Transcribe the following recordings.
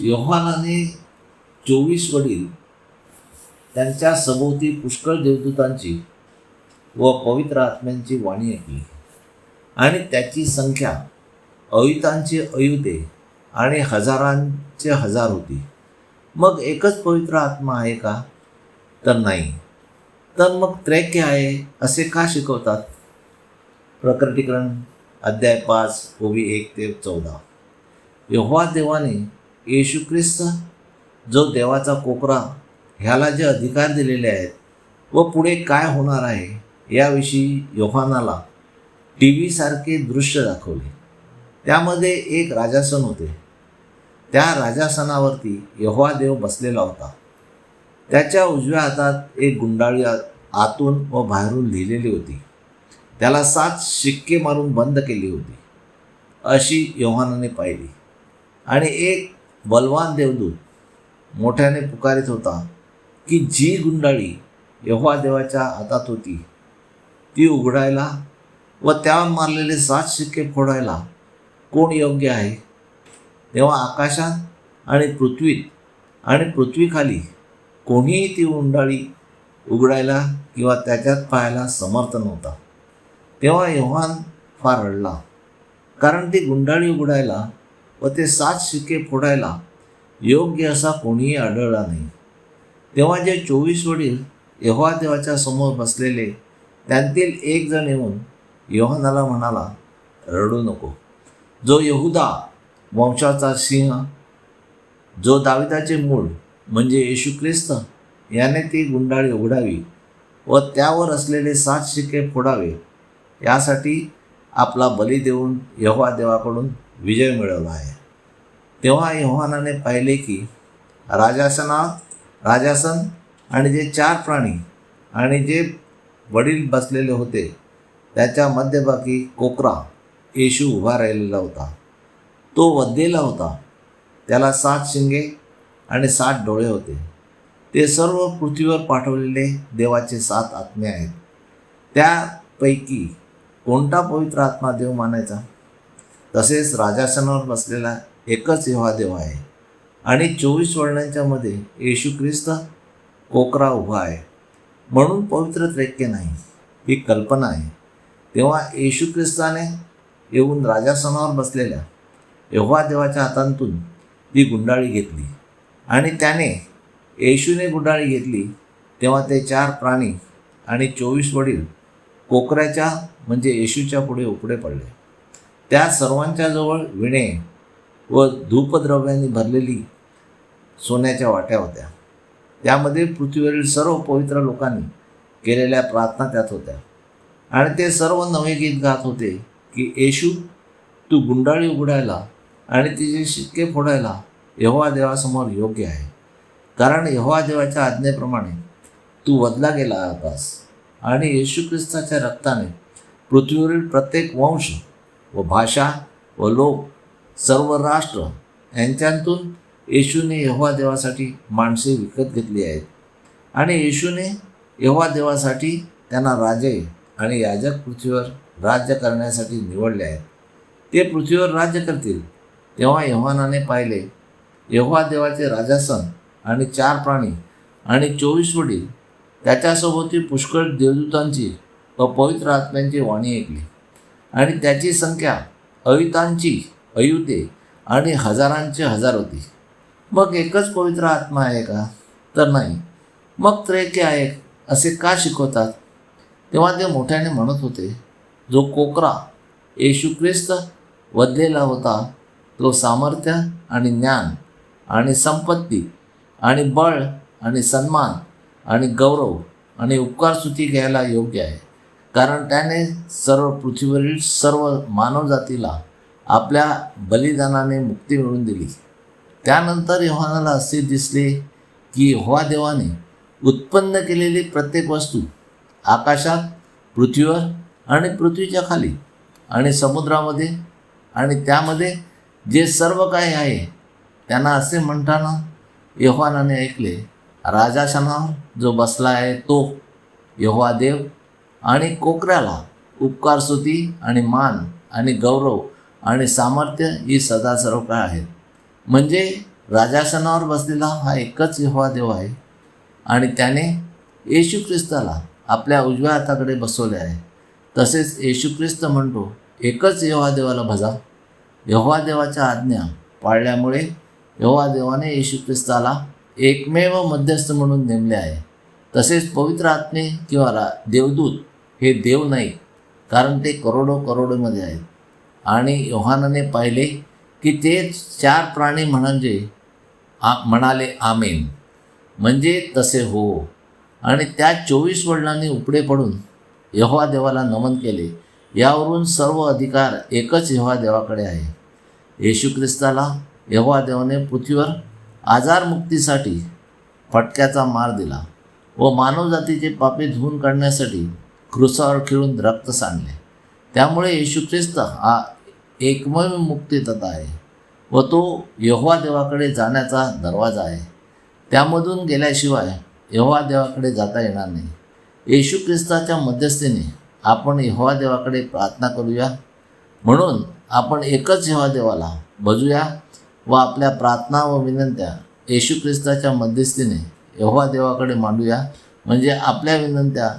योहानाने चोवीस वडील त्यांच्या सभोवती पुष्कळ देवदूतांची व पवित्र आत्म्यांची वाणी ऐकली. आणि त्याची संख्या अयुतांची अयुते आणि हजारांचे हजार होती. मग एकच पवित्र आत्मा आहे का? तर नाही. तर मग त्रैक्य आहे असे का शिकवतात? प्रकटीकरण अध्याय पाच ओवी एक ते चौदा. यहोवा देवाने येशू ख्रिस्त जो देवाचा कोपरा ह्याला जे अधिकार दिलेले आहेत व पुढे काय होणार आहे याविषयी योहानाला टी व्हीसारखे दृश्य दाखवले. त्यामध्ये एक राजासन होते. त्या राजासनावरती यहोवा देव बसलेला होता. त्याच्या उजव्या हातात एक गुंडाळी आतून व बाहेरून लिहिलेली होती. त्याला सात शिक्के मारून बंद केली होती. अशी योहानाने पाहिली. आणि एक बलवान देवदूत मोठ्याने पुकारित होता की जी गुंडाळी यहोवा देवाच्या हातात होती ती उघडायला व त्यावर मारलेले सात शिक्के फोडायला कोण योग्य आहे? तेव्हा आकाशात आणि पृथ्वीत आणि पृथ्वीखाली कोणीही ती गुंडाळी उघडायला किंवा त्याच्यात पाहायला समर्थ नव्हता. तेव्हा यव्हान फार रडला कारण ती गुंडाळी उघडायला व ते सात शिक्के फोडायला योग्य असा कोणीही आढळला नाही. तेव्हा जे चोवीस वडील यहोवा देवाच्या समोर बसलेले त्यांतील एक जण येऊन योहानाला म्हणाला रडू नको. जो यहुदा वंशाचा सिंह जो दाविदाचे मूळ म्हणजे येशू ख्रिस्त याने ती गुंडाळी उघडावी व त्यावर असलेले सात शिक्के फोडावे यासाठी आपला बली देऊन यहोवा देवाकडून विजय मिळवला आहे. तेव्हा योहानाने पाहिले की राजासना राजासन आणि जे चार प्राणी आणि जे वडील बसलेले होते त्याच्या मध्यभागी कोकरा येशू उभा राहिलेला होता. तो वधलेला होता. त्याला सात शिंगे आणि सात डोळे होते. ते सर्व पृथ्वीवर पाठवलेले देवाचे सात आत्मे आहेत. त्यापैकी कोणता पवित्र आत्मा देव मानायचा? तसेच राजासनावर बसलेला एकच येव्हा देव आहे आणि चोवीस वर्णांच्या मध्ये येशू ख्रिस्त कोकरा उभा आहे. म्हणून पवित्र त्रैक्य नाही ही कल्पना आहे. तेव्हा येशू ख्रिस्ताने येऊन राजासनावर बसलेल्या यहोवा देवाच्या हातांतून ती गुंडाळी घेतली आणि त्याने येशूने गुंडाळी घेतली तेव्हा ते चार प्राणी आणि चोवीस वडील कोकऱ्याच्या म्हणजे येशूच्या पुढे उपडे पडले. त्या सर्वांच्या जवळ विणे व धूपद्रव्यांनी भरलेली सोन्याच्या वाट्या होत्या. त्यामध्ये पृथ्वीवरील सर्व पवित्र लोकांनी केलेल्या प्रार्थना त्यात होत्या. आणि ते सर्व नवे गीत गात होते की येशू तू गुंडाळी उघडायला आणि तिचे शिक्के फोडायला यहोवा देवासमोर योग्य आहे. कारण यहोवा देवाच्या आज्ञेप्रमाणे तू वदला गेला होतास आणि येशू ख्रिस्ताच्या रक्ताने पृथ्वीवरील प्रत्येक वंश व भाषा व लोक सर्व राष्ट्र यांच्यातून येशूने यहोवा देवासाठी माणसे विकत घेतली आहेत. आणि येशूने यहोवा देवासाठी त्यांना राजे आणि याजक पृथ्वीवर राज्य करण्यासाठी निवडले आहेत. ते पृथ्वीवर राज्य करतील. तेव्हा यव्हानाने पाहिले यहोवा देवाचे राजासन आणि चार प्राणी आणि चोवीस वडील त्याच्यासोबती पुष्कळ देवदूतांची व पवित्र आत्म्यांची वाणी ऐकली. आणि त्याची संख्या अयुतांची अयुते आणि हजारांचे हजार होती. मग एकच पवित्र आत्मा आहे का? तर नाही. मग त्रैक्य आहे. असे का शिकवतात? तेव्हा ते मोठ्याने म्हणत होते जो कोकरा येशू ख्रिस्त वधलेला होता तो सामर्थ्य आणि ज्ञान आणि संपत्ती आणि बळ आणि सन्मान आणि गौरव आणि उपकारस्तुती घ्यायला योग्य आहे. कारण त्याने सर्व पृथ्वीवरील सर्व मानवजातीला आपल्या बलिदानाने मुक्ती मिळवून दिली. त्यानंतर योहानाला असे दिसले की यहोवा देवाने उत्पन्न केलेली प्रत्येक वस्तू आकाशात पृथ्वीवर आणि पृथ्वीच्या खाली आणि समुद्रामध्ये आणि त्यामध्ये जे सर्व काही आहे त्यांना असे म्हणताना यहोवानाने ऐकले राजाशनावर जो बसला आहे तो यहोवा देव आणि कोकऱ्याला उपकारस्तुती आणि मान आणि गौरव आणि सामर्थ्य ही सदा सर्व काय आहेत म्हणजे राजासनावर बसलेला हा एकच यहोवा देव आहे आणि त्याने येशू ख्रिस्ताला आपल्या उजव्या हाताकडे बसवले आहे. तसेच येशू ख्रिस्त म्हणतो एकच यहोवा देवाला भजा. यहोवा देवाच्या आज्ञा पाळल्यामुळे यहोवा देवाने येशू ख्रिस्ताला एकमेव मध्यस्थ म्हणून नेमले आहे. तसेच पवित्र आत्मे किंवा रा देवदूत हे देव नाही कारण ते करोडो करोडोमध्ये आहेत. आणि योहानाने पाहिले की ते चार प्राणी म्हणजे आ म्हणाले आमेन. म्हणजे तसे हो. आणि त्या चोवीस वडिलांनी उपडे पडून यहोवा देवाला नमन केले. यावरून सर्व अधिकार एकच यहोवा देवाकडे आहे. येशू ख्रिस्ताला यहोवा देवाने पृथ्वीवर आजारमुक्तीसाठी फटक्याचा मार दिला व मानवजातीचे पापे धुवून काढण्यासाठी क्रुसावर खिळून रक्त सांडले. त्यामुळे येशू ख्रिस्त हा एकमेव मुक्तीदाता आहे व तो यहोवा देवाकडे जाण्याचा दरवाजा आहे. त्यामधून गेल्याशिवाय यहोवा देवाकडे जाता येणार नाही. येशू ख्रिस्ताच्या मध्यस्थीने आपण यहोवा देवाकडे प्रार्थना करूया. म्हणून आपण एकच यहोवा देवाला बजूया व आपल्या प्रार्थना व विनंत्या येशू ख्रिस्ताच्या मध्यस्थीने यहोवा देवाकडे मांडूया. म्हणजे आपल्या विनंत्या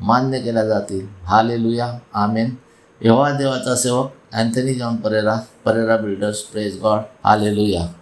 मान्य केल्या जातील. हालेलुया. आमेन. यहोवा देवाचा सेवक Anthony John Pereira Pereira builders praise God hallelujah.